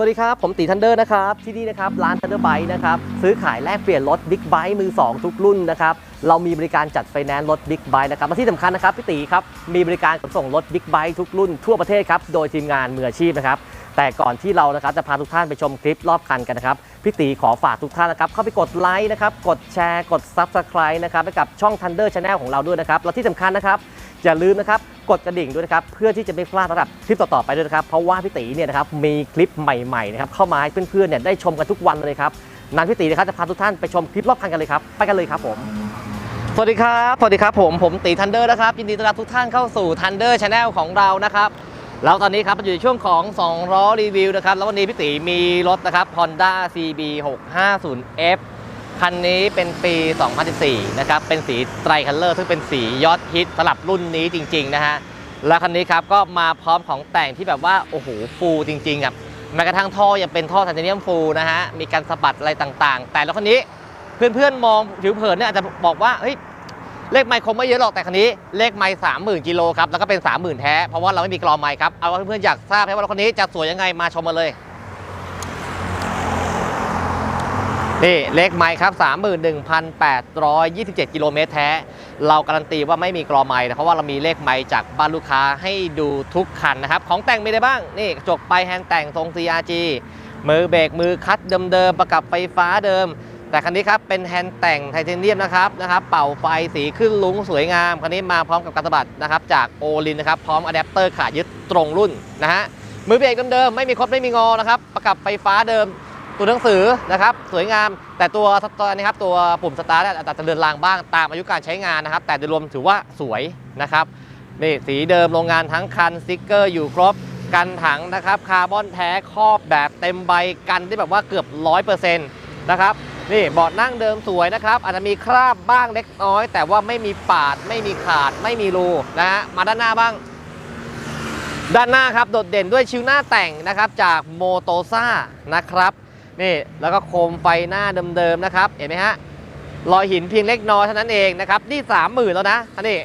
วัสดีครับ ผมตีทันเดอร์นะครับ ที่นี่นะครับร้านทันเดอร์ไบค์นะครับ ซื้อขายแลกเปลี่ยนรถบิ๊กไบค์มือ 2 ทุกรุ่นนะครับ เรามีบริการจัดไฟแนนซ์รถบิ๊กไบค์นะครับและที่สำคัญนะครับพี่ตีครับ มีบริการขนส่งรถบิ๊กไบค์ทุกรุ่นทั่วประเทศครับ โดยทีมงานมืออาชีพนะครับ แต่ก่อนที่เรานะครับจะพาทุกท่านไปชมคลิปรอบคันกันนะครับพี่ตีขอฝากทุกท่านนะครับ เข้าไปกดไลค์นะครับกดแชร์กด Subscribe นะครับให้กับช่อง Thunder Channel ของเราด้วยนะครับแล้วที่สำคัญนะครับ อย่าลืมนะครับกดกระดิ่งด้วยนะครับเพื่อที่จะไม่พลาดสำหรับคลิปต่อๆไปด้วยนะครับเพราะว่าพี่ตีเนี่ยนะครับมีคลิปใหม่ๆนะครับเข้ามาให้เพื่อนๆเนี่ยได้ชมกันทุกวันเลยครับนั้นพี่ตีนะครับจะพาทุกท่านไปชมคลิปรอบคันกันเลยครับไปกันเลยครับผมสวัสดีครับสวัสดีครับผมผมตีทันเดอร์นะครับยินดีต้อนรับทุกท่านเข้าสู่ Thunder Channel ของเรานะครับแล้วตอนนี้ครับอยู่ในช่วงของ2ล้อรีวิวนะครับแล้ววันนี้พี่ตีมีรถนะครับ Honda CB 650F คันนี้เป็นปี 2014 นะครับ เป็นสีไตรคัลเลอร์ซึ่งเป็นสียอดฮิตสำหรับรุ่นนี้จริง ๆ นะฮะ และคันนี้ครับก็มาพร้อมของแต่งที่แบบว่า โอ้โห ฟูจริง ๆ ครับ แม้กระทั่งท่อยังเป็นท่อไทเทเนียมฟูนะฮะ มีการสะบัดอะไรต่างๆ แต่แล้วคันนี้เพื่อนๆ มองผิวเผินเนี่ยอาจจะบอกว่า เฮ้ย เลขไมค์คงไม่เยอะหรอก แต่คันนี้เลขไมค์สามหมื่นกิโลครับ แล้วก็เป็น3 0,000แท้ เพราะว่าเราไม่มีกรอไมค์ครับ เอาเพื่อนๆอยากทราบให้ว่ารถคันนี้จะสวยยังไง มาชมมาเลย นี่เลขไมค์ครับ 31,827 กิโลเมตรแท้ เราการันตีว่าไม่มีกรอไมค์นะเพราะว่าเรามีเลขไมค์จากบ้านลูกค้าให้ดูทุกคันนะครับ ของแต่งมีอะไรบ้าง นี่กระจกไปแฮนด์แต่งทรง CRG มือเบรกมือคัดเดิมๆ ประกับไฟฟ้าเดิม แต่คันนี้ครับเป็นแฮนด์แต่งไทเทเนียมนะครับนะครับเป่าไฟสีขึ้นลุ้งสวยงาม คันนี้มาพร้อมกับกระบัดนะครับจากโอลินนะครับพร้อมอะแดปเตอร์ขายึดตรงรุ่นนะฮะมือเบรกเดิมๆไม่มีคดไม่มีงอนะครับประกับไฟฟ้าเดิม ตัวหนังสือนะครับสวยงาม แต่ตัวตัวนี้ครับตัวปุ่มสตาร์ทอาจจะเลือนลางบ้างตามอายุการใช้งานนะครับ แต่โดยรวมถือว่าสวยนะครับนี่สีเดิมโรงงานทั้งคันสติกเกอร์อยู่ครบกันถังนะครับคาร์บอนแท้ครอบแบบเต็มใบกันได้แบบว่าเกือบ 100%นะครับนี่เบาะนั่งเดิมสวยนะครับ อาจจะมีคราบบ้างเล็กน้อย แต่ว่าไม่มีปาด ไม่มีขาด ไม่มีรูนะฮะมาด้านหน้าบ้าง ด้านหน้าครับโดดเด่นด้วยชิวหน้าแต่งนะครับจากโมโตซ่านะครับ นี่แล้วก็โคมไฟหน้าเดิมๆนะครับ เห็นไหมฮะรอยหินเพียงเล็กน้อยเท่านั้นเองนะครับนี่สามหมื่นแล้วนะอันนี้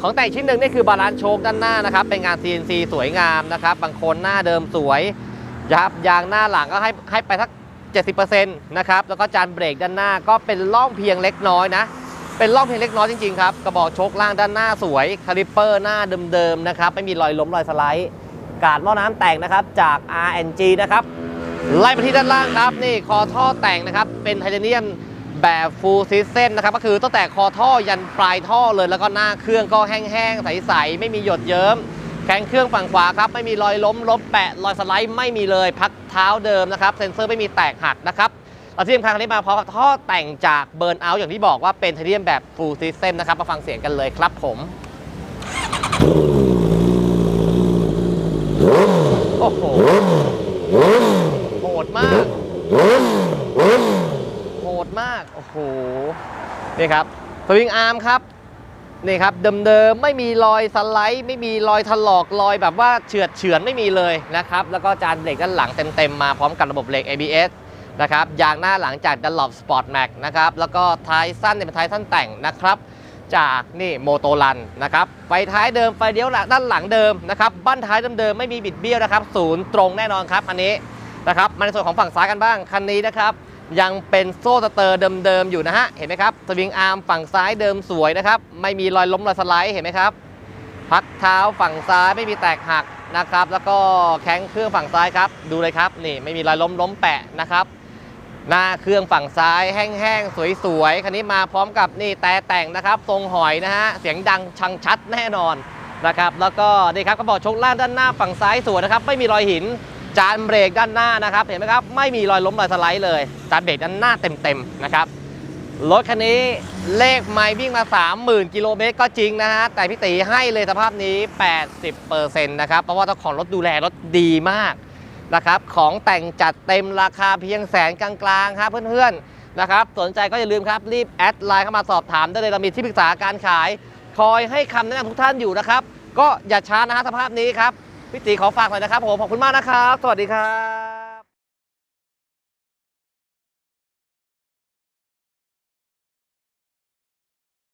ของแต่งชิ้นหนึ่งนี่คือบาลานซ์โชคด้านหน้านะครับ เป็นงาน CNC สวยงามนะครับ บางคนหน้าเดิมสวยยับยางหน้าหลังก็ให้ให้ไปสัก 70%นะครับ แล้วก็จานเบรกด้านหน้าก็เป็นร่องเพียงเล็กน้อยนะ เป็นร่องเพียงเล็กน้อยจริงๆครับกระบอกโชคล่างด้านหน้าสวยคาลิปเปอร์หน้าเดิมๆนะครับไม่มีรอยล้มรอยสไลด์ กาดหม้อน้ำแต่งนะครับจาก RNG นะครับ ไล่มาที่ด้านล่างครับนี่คอท่อแต่งนะครับเป็นไทเทเนียมแบบฟูลซิสเ e มนะครับก็คือตั้งแต่คอท่อยันปลายท่อเลยแล้วก็หน้าเครื่องก็แห้งๆ ใสๆ ไม่มีหยดเยิ้มแข้งเครื่องฝั่งขวาครับ ไม่มีรอยล้มล้มแปะรอยสไลด์ไม่มีเลยพักเท้าเดิมนะครับเซ็นเซอร์ไม่มีแตกหักนะครับเราที่สำคัญคันนี้มาพร้อมกับท่อแต่งจากเบิร์นเอาท์อย่างที่บอกว่าเป็นไทเทเนียมแบบฟูลซิสเ e มนะครับมาฟังเสียงกันเลยครับผมโอ้โหดมาก โหดมากโอ้โหนี่ครับสวิงอาร์มครับนี่ครับเดิมๆไม่มีรอยสไลด์ ไม่มีรอยถลอกรอยแบบว่าเฉือดเฉือนไม่มีเลยนะครับแล้วก็จานเบรกด้านหลังเต็มๆมาพร้อมกับระบบเบรก ABS นะครับยางหน้าหลังจาก Dunlop Sport Max นะครับแล้วก็ท้ายสั้นเนี่ยเป็นท้ายสั้นแต่งนะครับจากนี่โมโตรันนะครับไฟท้ายเดิมไฟเลี้ยวหลังด้านหลังเดิมนะครับบั้นท้ายเดิมๆไม่มีบิดเบี้ยวนะครับศูนย์ตรงแน่นอนครับอันนี้นะครับมาในส่วนของฝั่งซ้ายกันบ้างคันนี้นะครับ ยังเป็นโซ่สเตอร์เดิมๆอยู่นะฮะ เห็นไหมครับสวิงอาร์มฝั่งซ้ายเดิมสวยนะครับ ไม่มีรอยล้มรอยสไลด์เห็นไหมครับ พักเท้าฝั่งซ้ายไม่มีแตกหักนะครับ แล้วก็แข้งเครื่องฝั่งซ้ายครับ ดูเลยครับนี่ไม่มีรอยล้มล้มแปะนะครับ หน้าเครื่องฝั่งซ้ายแห้งๆสวยๆคันนี้มาพร้อมกับนี่แต่แต่งนะครับ ทรงหอยนะฮะเสียงดังชังชัดแน่นอนนะครับ แล้วก็นี่ครับกระบอกชกล่างด้านหน้าฝั่งซ้ายสวยนะครับ ไม่มีรอยหิน จานเบรกด้านหน้านะครับ เห็นไหมครับ ไม่มีรอยล้มรอยสไลด์เลย จานเบรกด้านหน้าเต็มๆนะครับ รถคันนี้เลขไมล์วิ่งมา 30,000 กิโลเมตรก็จริงนะฮะ แต่พี่ตีให้เลยสภาพนี้ 80%นะครับ เพราะว่าเจ้าของรถดูแลรถดีมากนะครับ ของแต่งจัดเต็มราคาเพียงแสนกลางๆครับเพื่อนๆนะครับ สนใจก็อย่าลืมครับรีบแอดไลน์เข้ามาสอบถามได้เลยเรามีที่ปรึกษาการขาย คอยให้คำแนะนำทุกท่านอยู่นะครับ ก็อย่าช้านะฮะสภาพนี้ครับ พี่ตีขอฝากหน่อยนะครับผมขอบคุณมากนะครับ สวัสดีครับ